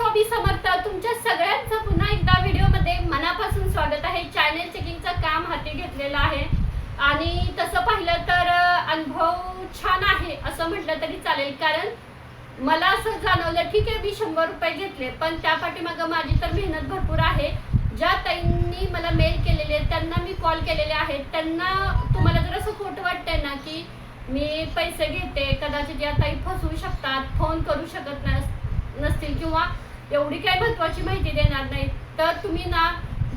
स्वामी समर्थ तुमच्या सगळ्यांचं पुन्हा एकदा व्हिडिओमध्ये मनापासून स्वागत आहे. चॅनल चेकिंगचं काम हाती घेतलेलं आहे. आणि तसं पाहिलं तर अनुभव छान आहे असं म्हटलं तरी चालेल. कारण मला असं जाणवलं ठीक आहे मी शंभर रुपये घेतले पण त्या पाठीमागं माझी तर मेहनत भरपूर आहे. ज्या ताईंनी मला मेल केलेले आहेत त्यांना मी कॉल केलेले आहेत. त्यांना तुम्हाला जर असं खोटं वाटतंय ना की मी पैसे घेते कदाचित या ताई फसवू शकतात फोन करू शकत नस नसतील किंवा एवढी काही महत्वाची माहिती देणार नाही. तर तुम्ही ना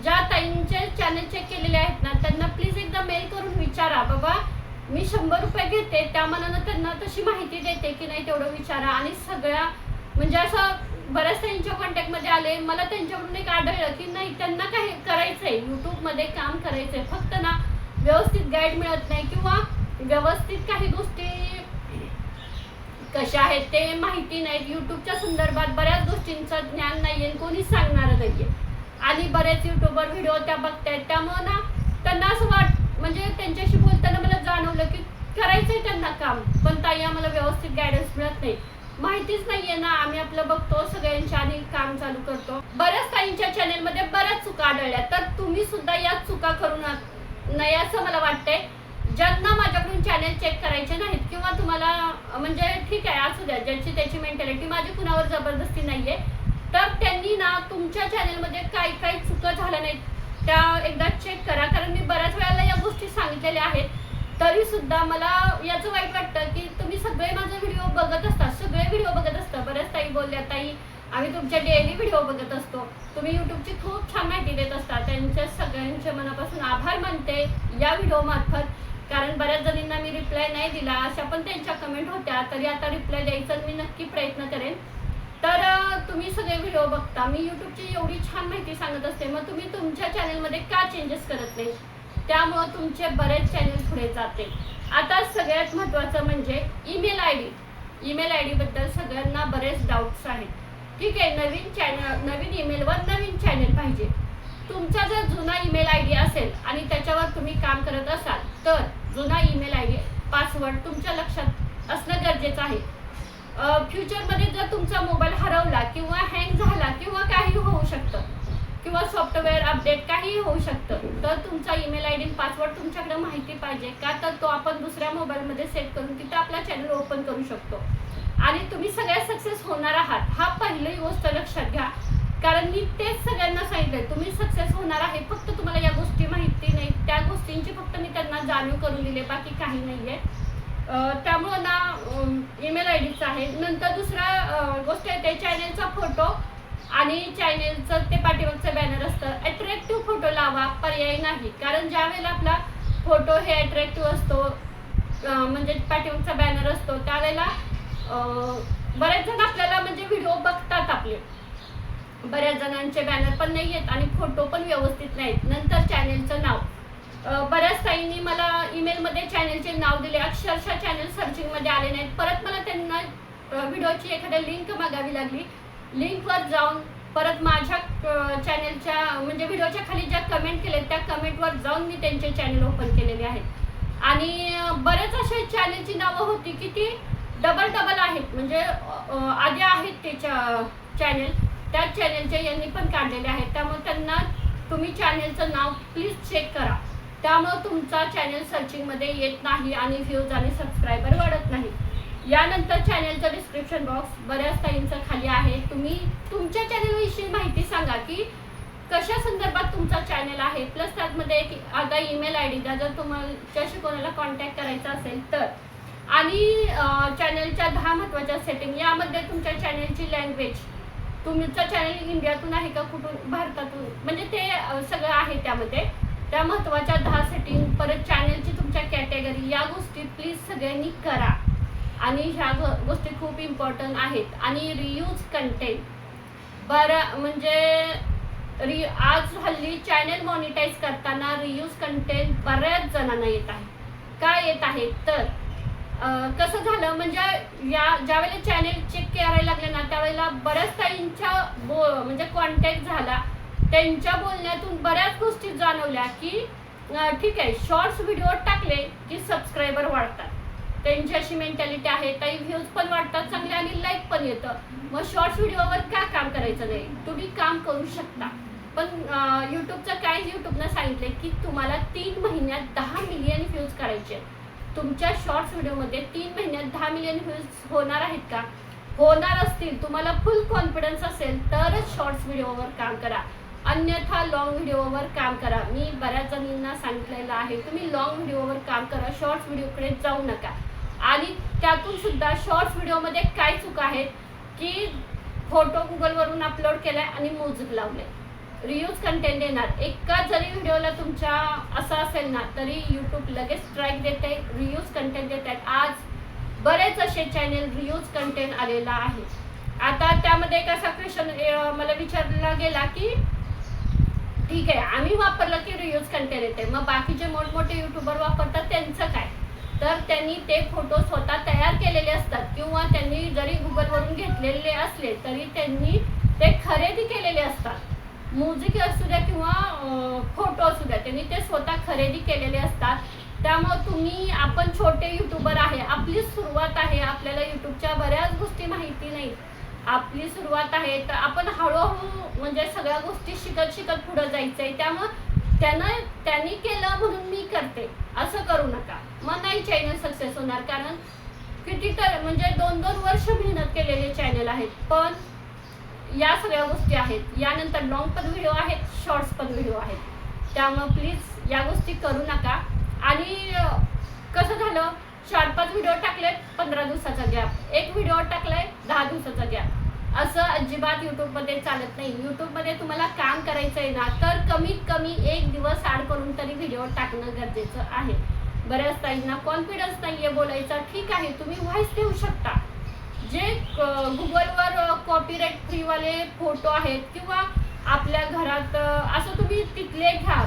ज्या ताईंचे चॅनल चेक केलेले आहेत ना त्यांना प्लीज एकदा मेल करून विचारा. बाबा मी शंभर रुपये घेते त्या मनानं त्यांना तशी माहिती देते की नाही तेवढं विचारा. आणि सगळ्या म्हणजे असं बऱ्याच त्यांच्या कॉन्टॅक्टमध्ये आले मला त्यांच्याकडून एक आढळलं की नाही त्यांना काही करायचं आहे यूट्यूबमध्ये काम करायचं आहे फक्त ना व्यवस्थित गाईड मिळत नाही किंवा व्यवस्थित काही गोष्टी कशा आहेत ते माहिती नाहीत युट्यूबच्या संदर्भात बऱ्याच गोष्टींचं ज्ञान नाहीये आहे कोणीच सांगणार नाहीये. आणि बरेच यूट्यूबवर व्हिडिओ त्या बघतायत. त्यामुळं ना त्यांना असं वाट म्हणजे त्यांच्याशी बोलताना मला जाणवलं की करायचंय त्यांना काम पण ताई आम्हाला व्यवस्थित गायडन्स मिळत नाही. माहितीच नाहीये ना आम्ही आपलं बघतो सगळ्यांच्या आधी काम चालू करतो. बऱ्याच ताईंच्या चॅनेलमध्ये बऱ्याच चुका आढळल्या. तर तुम्ही सुद्धा या चुका करू नये असं मला वाटतंय. ज्यांना माझ्याकडून चॅनेल चेक करायचे नाहीत किंवा तुम्हाला म्हणजे ठीक आहे असू द्या ज्याची त्याची मेंटॅलिटी माझी कुणावर जबरदस्ती नाहीये तर त्यांनी ना तुमच्या चॅनेलमध्ये काही काही चुका झाल्या नाहीत. त्या एकदा चेक करा कारण मी बऱ्याच वेळेला या गोष्टी सांगितलेल्या आहेत. तरी सुद्धा मला याचं वाईट वाटतं की तुम्ही सगळे माझे व्हिडिओ बघत असता सगळे व्हिडिओ बघत असता. बऱ्याच ताई बोलल्या ताई आम्ही तुमच्या डेली व्हिडिओ बघत असतो. तुम्ही यूट्यूबची खूप छान माहिती देत असता. त्यांच्या सगळ्यांचे मनापासून आभार मानते या व्हिडिओ मार्फत. कारण बऱ्याच जणींना मी रिप्लाय नाही दिला. अशा पण त्यांच्या कमेंट होत्या. तरी आता रिप्लाय द्यायचा मी नक्की प्रयत्न करेन. तर तुम्ही सगळे व्हिडिओ बघता. मी युट्यूबची एवढी छान माहिती सांगत असते. मग तुम्ही तुमच्या चॅनलमध्ये का चेंजेस करत नाही? त्यामुळं तुमचे बरेच चॅनल पुढे जाते आता सगळ्यात महत्त्वाचं म्हणजे email I D email I डीबद्दल सगळ्यांना बरेच डाऊट्स आहेत. ठीक आहे नवीन चॅनल नवीन ईमेलवर नवीन चॅनल पाहिजे. तुमचा जर जुना ईमेल आय डी असेल आणि त्याच्यावर तुम्ही काम करत असाल जुना ईमेल आय डी पासवर्ड तुमच्या लक्षात असणं गरजेचं आहे. फ्युचरमध्ये जर तुमचा मोबाईल हरवला किंवा हँग झाला किंवा काही होऊ शकतं किंवा सॉफ्टवेअर अपडेट काहीही होऊ शकतं तर तुमचा ईमेल आय डी पासवर्ड तुमच्याकडे माहिती पाहिजे का? तर तो आपण दुसऱ्या मोबाईलमध्ये सेट करून तिथं आपला चॅनल ओपन करू शकतो. आणि तुम्ही सगळ्यात सक्सेस होणार आहात. हा पहिली गोष्ट लक्षात घ्या. कारण मी तेच सगळ्यांना सांगितलंय तुम्ही सक्सेस होणार आहे फक्त तुम्हाला या गोष्टी माहिती नाही. त्या गोष्टींची फक्त मी त्यांना जाणीव करून दिली बाकी काही नाहीये. आहे त्यामुळं ना ईमेल आय डीचा आहे. नंतर दुसरा गोष्ट आहे ते चॅनेलचा फोटो आणि चॅनेलचं ते पाठीमागचं बॅनर असतं. अट्रॅक्टिव्ह फोटो लावा पर्याय नाही. कारण ज्या वेळेला आपला फोटो हे अट्रॅक्टिव्ह असतो म्हणजे पाठीमागचा बॅनर असतो त्यावेळेला बरेच जण आपल्याला म्हणजे व्हिडिओ बघतात आपले. बऱ्याच जणांचे बॅनर पण नाही आहेत आणि फोटो पण व्यवस्थित नाहीत. नंतर चॅनेलचं नाव. बऱ्याच ताईंनी मला ईमेलमध्ये चॅनेलचे नाव दिले. अक्षरशः चॅनेल सर्चिंगमध्ये आले नाहीत. परत मला त्यांना व्हिडिओची एखाद्या लिंक मागावी लागली. लिंकवर जाऊन परत माझ्या चॅनेलच्या म्हणजे व्हिडिओच्या खाली ज्या कमेंट केलेत त्या कमेंटवर जाऊन मी त्यांचे चॅनेल ओपन केलेले आहेत. आणि बरेच असे चॅनेलची नावं होती की ती डबल डबल आहेत. म्हणजे आधी आहेत ते चॅनेल त्याच चॅनेलचे यांनी पण काढलेले आहेत. त्यामुळे त्यांना तुम्ही चॅनेलचं नाव प्लीज चेक करा. त्यामुळं तुमचा चॅनेल सर्चिंगमध्ये येत नाही आणि व्ह्यूज आणि सबस्क्रायबर वाढत नाही. यानंतर चॅनेलचं डिस्क्रिप्शन बॉक्स बऱ्याच ताईंचं खाली आहे. तुम्ही तुमच्या चॅनेलविषयी माहिती सांगा की कशा संदर्भात तुमचा चॅनेल आहे. प्लस त्यातमध्ये एक आता ईमेल आय डी द्या. जर तुमच्याशी कोणाला कॉन्टॅक्ट करायचा असेल तर. आणि चॅनेलच्या दहा महत्त्वाच्या सेटिंग यामध्ये तुमच्या चॅनेलची लँग्वेज तुमचा चॅनेल इंडियातून आहे का कुठून? भारतातून? म्हणजे ते सगळं आहे त्यामध्ये. त्या महत्त्वाच्या दहा सेटिंग परत चॅनेलची तुमच्या कॅटेगरी या गोष्टी प्लीज सगळ्यांनी करा. आणि ह्या गोष्टी खूप इम्पॉर्टंट आहेत. आणि रियूज कंटेंट बरं म्हणजे रि आज हल्ली चॅनेल मॉनिटाईज करताना रियूज कंटेंट बऱ्याच जणांना येत आहे. का येत आहे? तर कसं झालं? म्हणजे या ज्यावेळेला चॅनेल मला बऱ्याच ताईंच्या बो म्हणजे कॉन्टॅक्ट झाला त्यांच्या बोलण्यातून बऱ्याच गोष्टी जाणवल्या की ठीक आहे शॉर्ट्स व्हिडिओ टाकले की सबस्क्रायबर वाढतात. त्यांची अशी मेंटॅलिटी आहे काही व्ह्यूज पण वाढतात चांगले आणि लाईक पण येतं. मग शॉर्ट्स व्हिडिओवर का काम करायचं नाही? तुम्ही काम करू शकता. पण यूट्यूबचं काय यूट्यूबनं सांगितलंय की तुम्हाला तीन महिन्यात दहा मिलियन व्ह्यूज करायचे आहेत. तुमच्या शॉर्ट्स व्हिडिओमध्ये तीन महिन्यात दहा मिलियन व्ह्यूज होणार आहेत का? होणार असतील तुम्हाला फुल कॉन्फिडन्स असेल तरच शॉर्ट्स व्हिडिओवर काम करा. अन्यथा लॉंग व्हिडिओवर काम करा. मी बऱ्याच जणींना सांगितलेलं आहे तुम्ही लॉंग व्हिडिओवर काम करा शॉर्ट्स व्हिडिओकडे जाऊ नका. आणि त्यातून सुद्धा शॉर्ट्स व्हिडिओमध्ये काय चूक आहेत की फोटो गुगलवरून अपलोड केलाय आणि म्युझिक लावले रियूज कंटेंट येणार. एका जरी व्हिडिओला तुमच्या असं असेल ना तरी यूट्यूब लगेच स्ट्राईक देते रियूज कंटेंट देत आहेत आज बरेच असे चॅनेल रियूज कंटेंट आलेला आहे. आता त्यामध्ये एक असा क्वेश्चन मला विचारला गेला की ठीक आहे आम्ही वापरलं की रियूज कंटेंट येते. मग बाकीचे मोठमोठे युट्यूबर वापरतात त्यांचं काय? तर त्यांनी ते फोटो स्वतः तयार केलेले असतात. किंवा त्यांनी जरी गुगलवरून घेतलेले असले तरी त्यांनी ते खरेदी केलेले असतात. म्युझिक असू द्या किंवा फोटो असू द्या त्यांनी ते स्वतः खरेदी केलेले असतात. त्यामुळे तुम्ही आपण छोटे युट्यूबर आहे. आपली सुरुवात आहे. आपल्याला युट्यूबच्या बऱ्याच गोष्टी माहिती नाही. आपली सुरुवात आहे तर आपण हळूहळू म्हणजे सगळ्या गोष्टी शिकत शिकत पुढे आहे त्यामुळं त्यानं त्यांनी केलं म्हणून मी करते. असं करू नका. मग नाही चॅनल सक्सेस होणार. कारण किती तर म्हणजे दोन दोन वर्ष मेहनत केलेले चॅनल आहेत. पण या सगळ्या गोष्टी आहेत. यानंतर लॉंग पण व्हिडिओ आहेत शॉर्ट्स पण व्हिडिओ आहेत. त्यामुळं प्लीज या गोष्टी करू नका. आणि कसं झालं? चार पाच व्हिडिओ टाकलेत पंधरा दिवसाचा गॅप एक व्हिडिओ टाकलाय दहा दिवसाचा गॅप असं अजिबात युट्यूबमध्ये चालत नाही. युट्यूबमध्ये तुम्हाला काम करायचं आहे ना तर कमीत कमी एक दिवस आड करून तरी व्हिडिओ टाकणं गरजेचं आहे. बऱ्याच ताईंना कॉन्फिडन्स नाहीये बोलायचा. ठीक आहे तुम्ही व्हॉइस देऊ शकता. जे गुगलवर कॉपीराईट फ्रीवाले फोटो आहेत किंवा आपल्या घरात असं तुम्ही तिथले घ्या.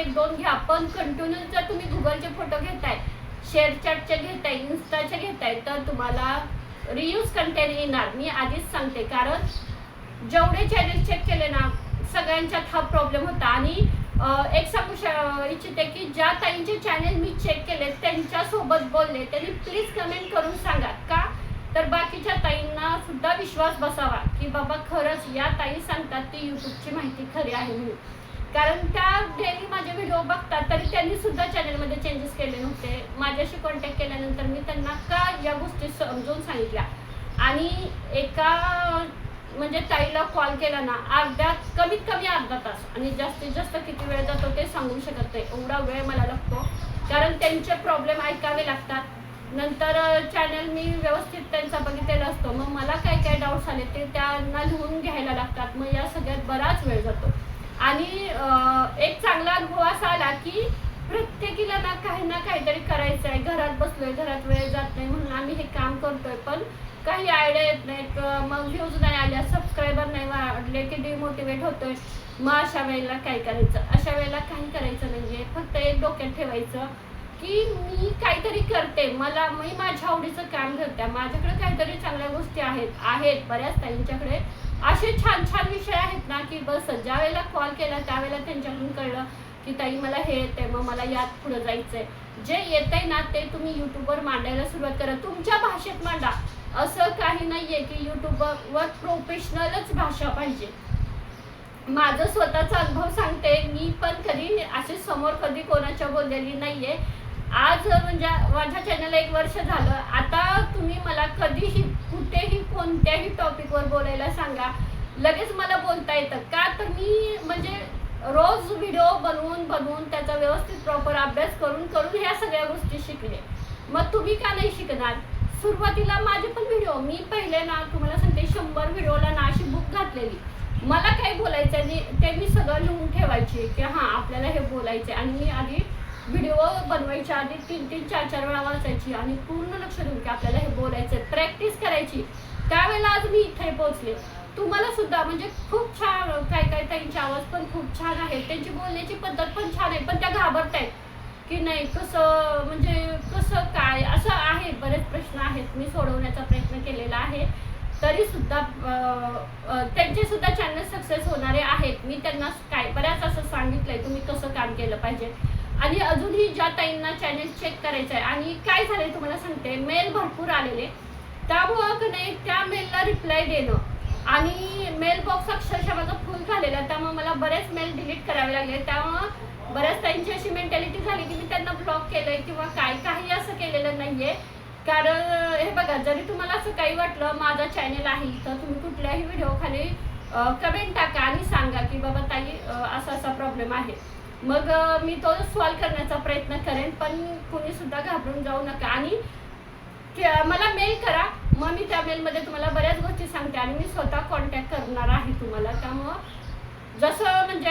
एक दोन घ्या. पण कंटिन्यू जर तुम्ही गुगलचे फोटो घेताय शेअरचॅटचे घेताय इन्स्टाचे घेताय तर तुम्हाला रियूज कंटेंट येणार. मी आधीच सांगते. कारण जेवढे चॅनल चेक केले ना सगळ्यांच्यात हा प्रॉब्लेम होता. आणि एक सांगू श- इच्छिते की ज्या ताईंचे चॅनल मी चेक केले त्यांच्यासोबत बोलले त्यांनी प्लीज कमेंट करून सांगा. का? तर बाकीच्या ताईंना सुद्धा विश्वास बसावा की बाबा खरंच या ताई सांगतात ती यूट्यूबची माहिती खरी आहे म्हणून. कारण त्या डेली माझे व्हिडिओ बघतात तरी त्यांनी सुद्धा चॅनलमध्ये चेंजेस केले नव्हते. माझ्याशी कॉन्टॅक्ट केल्यानंतर मी त्यांना का या गोष्टी समजून सांगितल्या? आणि एका म्हणजे ताईला कॉल केला ना अर्धा कमीत कमी अर्धा तास. आणि जास्तीत जास्त किती वेळ जातो ते सांगू शकत नाही. एवढा वेळ मला लागतो. कारण त्यांचे प्रॉब्लेम ऐकावे लागतात. नंतर चॅनल मी व्यवस्थित त्यांचा बघितलेला असतो. मग मला काय काय डाऊट्स आले ते त्यांना लिहून घ्यायला लागतात. मग या सगळ्यात बराच वेळ जातो. आणि एक चांगला अनुभव असा आला की प्रत्येकीला ना काही ना काहीतरी करायचं आहे. घरात बसलोय घरात वेळ जात नाही म्हणून आम्ही हे काम करतोय. पण काही आयडिया येत नाहीत. मग व्ह्यूज नाही आल्या सबस्क्रायबर नाही वाढले की डिमोटिवेट होतोय. मग अशा वेळेला काय करायचं? अशा वेळेला काही करायचं नाहीये. फक्त एक डोक्यात ठेवायचं. की मी काहीतरी करते. मला मी माझ्या आवडीचं काम करते माझ्याकडे काहीतरी चांगल्या गोष्टी आहेत आहेत बऱ्याच ताईंच्याकडे. असे छान छान विषय आहेत ना की बस ज्या वेळेला कॉल केला त्यावेळेला त्यांच्याकडून कळलं की ताई मला हे येते मग मला यात पुढे जायचंय. जे येतंय ना ते तुम्ही युट्यूबवर मांडायला सुरुवात करा. तुमच्या भाषेत मांडा. असं काही नाहीये की युट्यूबवर प्रोफेशनलच भाषा पाहिजे. माझं स्वतःचा अनुभव सांगते. मी पण कधी असे समोर कधी कोणाच्या बोललेली नाहीये. आज म्हणजे माझ्या चॅनल एक वर्ष झालं. आता तुम्ही मला कधीही कुठेही कोणत्याही टॉपिकवर बोलायला सांगा. लगेच मला बोलता येतं. का तर मी म्हणजे रोज व्हिडिओ बनवून बनवून त्याचा व्यवस्थित प्रॉपर अभ्यास करून करून ह्या सगळ्या गोष्टी शिकले. मग तुम्ही का नाही शिकणार? सुरुवातीला माझे पण व्हिडिओ मी पहिले ना तुम्हाला सांगते शंभर व्हिडिओला ना अशी बुक घातलेली. मला काय बोलायचं आहे आणि ते मी सगळं लिहून ठेवायचे की हां आपल्याला हे बोलायचं आणि मी आधी व्हिडिओ बनवायच्या आधी तीन तीन चार चार वेळा वाचायची आणि पूर्ण लक्ष देऊन की आपल्याला हे बोलायचं प्रॅक्टिस करायची. त्यावेळेला आज मी इथे पोहोचले. तुम्हाला सुद्धा म्हणजे खूप छान काय काय त्यांचे आवाज पण खूप छान आहे त्यांची बोलण्याची पद्धत पण छान आहे पण त्या घाबरतायत. की नाही कसं म्हणजे कसं काय असं आहे बरेच प्रश्न आहेत. मी सोडवण्याचा प्रयत्न केलेला आहे. तरी सुद्धा त्यांचे सुद्धा चॅनल सक्सेस होणारे आहेत. मी त्यांना काय बऱ्याच असं सांगितलंय तुम्ही कसं काम केलं पाहिजे. आणि अजूनही ज्या ताईंना चॅनेल चेक करायचं आहे आणि काय झालंय तुम्हाला सांगते मेल भरपूर आलेले. त्यामुळं का नाही त्या मेलला रिप्लाय देणं. आणि मेल बॉक्स अक्षरशः माझा फुल झालेला आहे. त्यामुळे मला बरेच मेल डिलीट करावे लागले. त्यामुळं बऱ्याच त्यांची अशी मेंटॅलिटी झाली की मी त्यांना ब्लॉक केलंय किंवा काय काही असं केलेलं नाहीये. कारण हे बघा जरी तुम्हाला असं काही वाटलं माझा चॅनेल आहे तर तुम्ही कुठल्याही व्हिडिओ खाली कमेंट टाका आणि सांगा की बाबा ताई असा असा प्रॉब्लेम आहे. मग मी तो सॉल्व करण्याचा प्रयत्न करेन पण कुणी सुद्धा घाबरून जाऊ नका. आणि मला मेल करा. मग मी त्या मेलमध्ये तुम्हाला बऱ्याच गोष्टी सांगते आणि मी स्वतः कॉन्टॅक्ट करणार आहे तुम्हाला. त्यामुळं जसं म्हणजे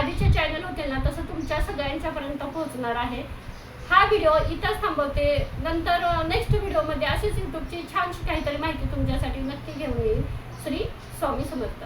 आधीचे चॅनल होते ना तसं तुमच्या सगळ्यांच्यापर्यंत पोहोचणार आहे. हा व्हिडिओ इथंच थांबवते. नंतर नेक्स्ट व्हिडिओमध्ये अशीच यूट्यूबची छानशी काहीतरी माहिती तुमच्यासाठी नक्की घेऊन येईल. श्री स्वामी समर्थ.